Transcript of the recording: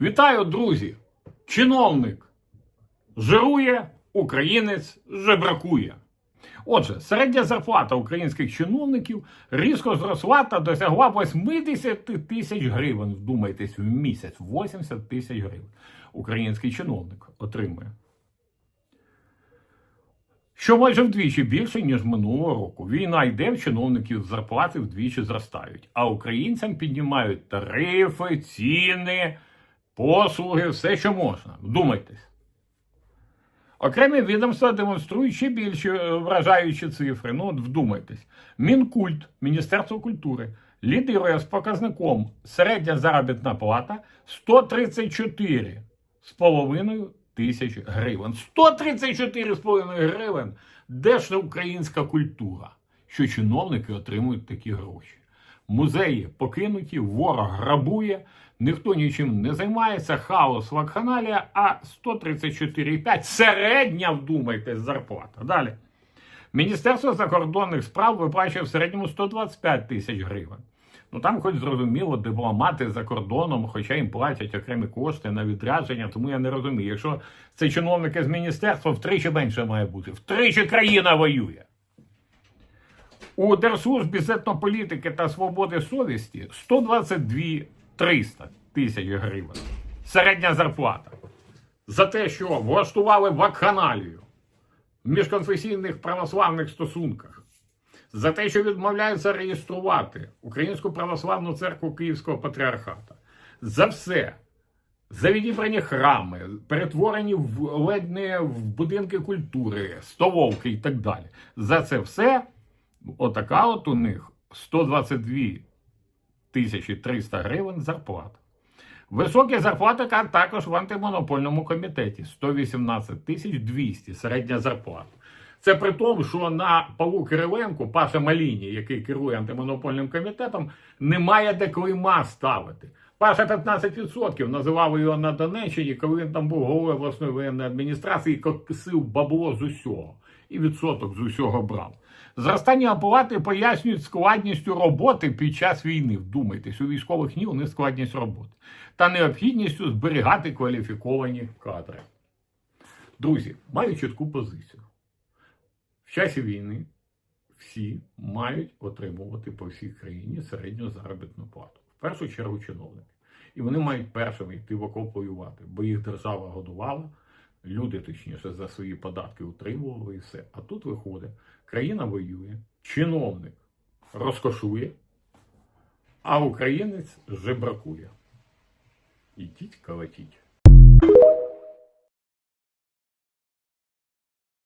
Вітаю, друзі! Чиновник жирує, українець жебракує. Отже, середня зарплата українських чиновників різко зросла та досягла 80 тисяч гривень. Вдумайтесь, в місяць 80 тисяч гривень. Український чиновник отримує. Що майже вдвічі більше, ніж минулого року. Війна йде, в чиновників зарплати вдвічі зростають, а українцям піднімають тарифи, ціни, послуги, все, що можна. Вдумайтесь. Окремі відомства демонструють ще більш е, вражаючі цифри. Ну, от вдумайтесь. Мінкульт, Міністерство культури, лідирує з показником середня заробітна плата 134 з половиною тисяч гривень. 134 з половиною гривень. Де ж українська культура? Що чиновники отримують такі гроші? Музеї покинуті, ворог грабує, ніхто нічим не займається, хаос вакханалія, а 134,5 середня, вдумайтесь, зарплата. Далі. Міністерство закордонних справ виплачує в середньому 125 тисяч гривень. Ну там, хоч зрозуміло, дипломати за кордоном, хоча їм платять окремі кошти на відрядження, тому я не розумію. Якщо це чиновники з міністерства, втричі менше має бути. Втричі країна воює. У Держслужбі з етнополітики та свободи совісті 122 300 тисяч гривень. Середня зарплата. За те, що влаштували вакханалію в міжконфесійних православних стосунках. За те, що відмовляються реєструвати Українську православну церкву Київського патріархата. За все. За відібрані храми, перетворені в ледь не в будинки культури, столовки і так далі. За це все отака от у них 122 тисячі 300 гривень зарплата. Високі зарплати також в антимонопольному комітеті 118 тисяч 200 середня зарплата. Це при тому, що на Павлу Кириленку, Паша Маліні, який керує антимонопольним комітетом, немає де клейма ставити. Паша 15% називав його на Донеччині, коли він там був головою обласної воєнної адміністрації, і косив бабло з усього. І відсоток з усього брав. Зростання оплати пояснюють складністю роботи під час війни. Вдумайтесь, у військових ні, у складність роботи. Та необхідністю зберігати кваліфіковані кадри. Друзі, маю чітку позицію. В часі війни всі мають отримувати по всій країні середню заробітну плату. В першу чергу чиновники. І вони мають першими йти в окоп воювати, бо їх держава годувала, люди, точніше, за свої податки утримували і все. А тут виходить, країна воює, чиновник розкошує, а українець жебракує. Ідіть калатіть.